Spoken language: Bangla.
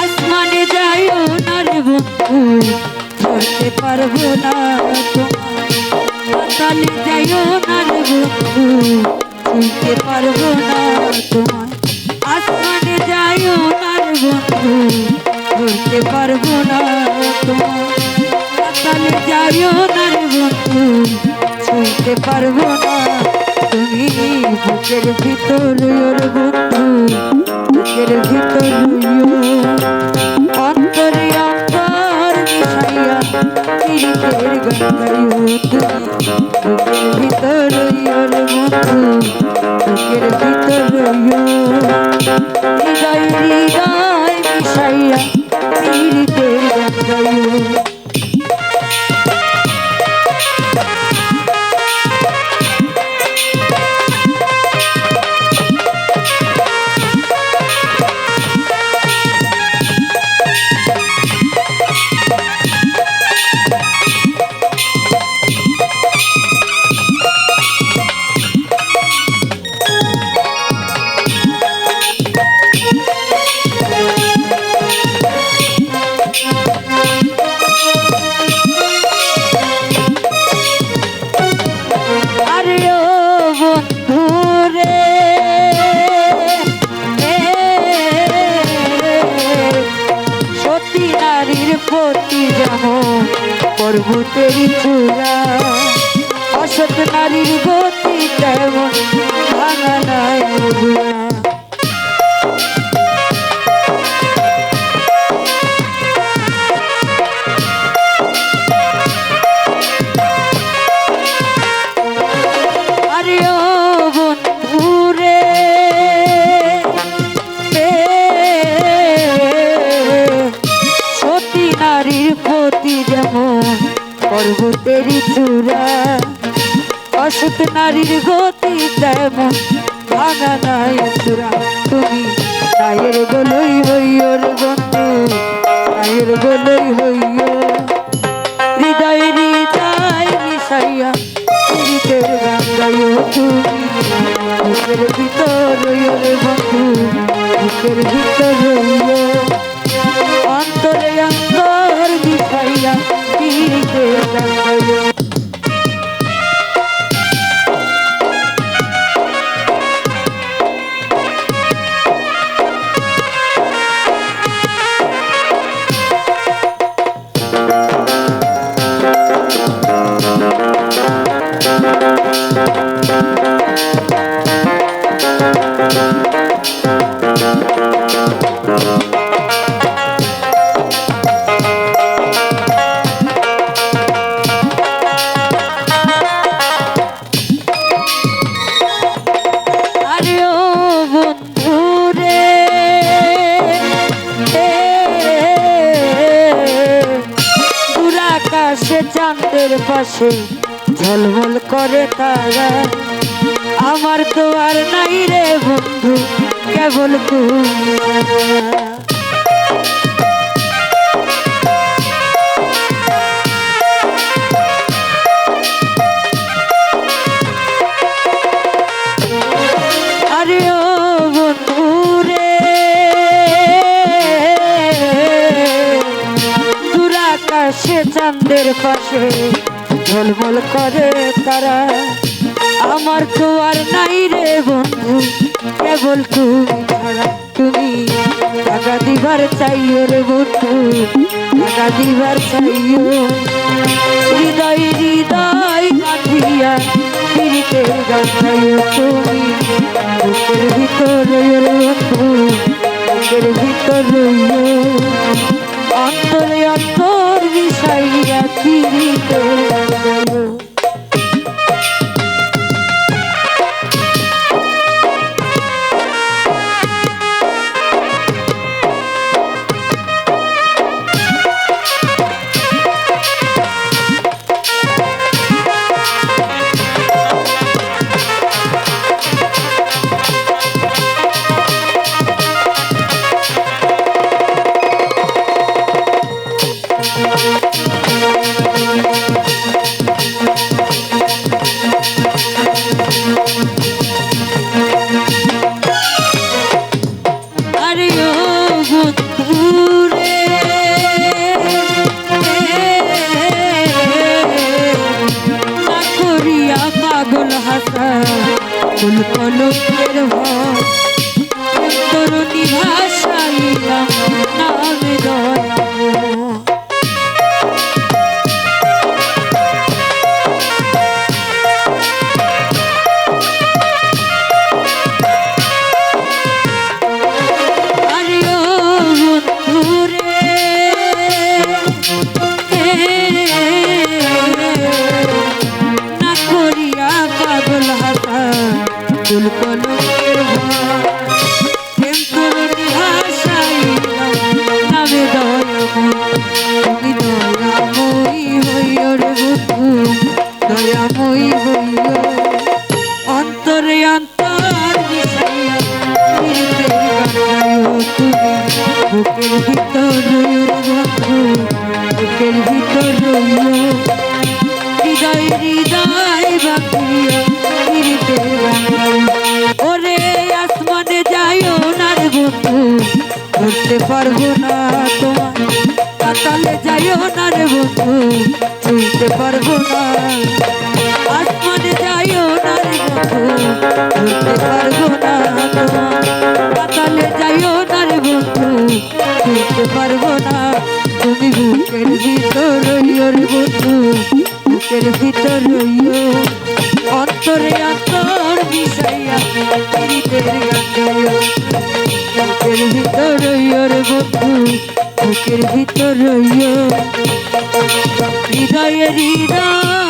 আসমানে যাই না রে বন্ধু, ধরতে পারব না তোমায়। পাতালে যাইও না রে বন্ধু চিনতে পারব না তোমায়। আসমানে যাইও না বন্ধু, ধরতে পারব না তুমি বুকের ভিতর ওর বন্ধু, বুকের ভিতর অন্তরে অন্তর মিশাইয়া গঙ্গায়ু তুমি বুকের ভিতর ওর বন্ধু, বুকের ভিতর হৃদয় হৃদয় মিশাইয়া পীড়িতের গঙ্গায়ু পর্বতেরই চূড়া। পর্বতেরই চূড়া অসৎ নারীর গতি তেমন ভাঙা নাই চূড়া তুমি নায়ের বলই হইও রে বন্ধু নায়ের বলই হইও হৃদয় হৃদয় মিশাইয়া পীড়িতের গঙ্গায় তুমি। বুকের ভিতর রে বন্ধু, বুকের ভিতর অন্তরে অন্তর মিশাইয়া পীড়িতের গঙ্গায় আকাশে চাঁদের পাশে ঝলমল করে তারা। আমার তো আর নাই রে বন্ধু কেবল তুমি। দূরাকাশে চাঁদের পাশে। ঝলমল করে তারা। আমার তো আর নাই রে বন্ধু, কেবল তুমি টাকা দিবার চাইও রে বন্ধু, টাকা দিবার চাইও। হৃদয় হৃদয় কাঁদিয়া পীড়িতের গঙ্গায় তুমি। বুকের ভিতরে বন্ধু, বুকের ভিতরে অন্তরে অন্তর মিশাইয়া কলমের ভয়। রইও বন্ধু বুকের ভিতর ওরে আসমানে যাইও না বন্ধু ধরতে তোমার পাতালে যাইও না রে বন্ধু ছুঁইতে পারব না আসমানে বন্ধু ধরতে পারব না তোমার ছুঁইতে পারব না। তুমি বুকের ভিতর রইও বন্ধু, বুকের ভিতর অন্তরে অন্তর মিশাইয়া বুকের ভিতর রইও রে বন্ধু, বুকের ভিতর হৃদয়ে হৃদয়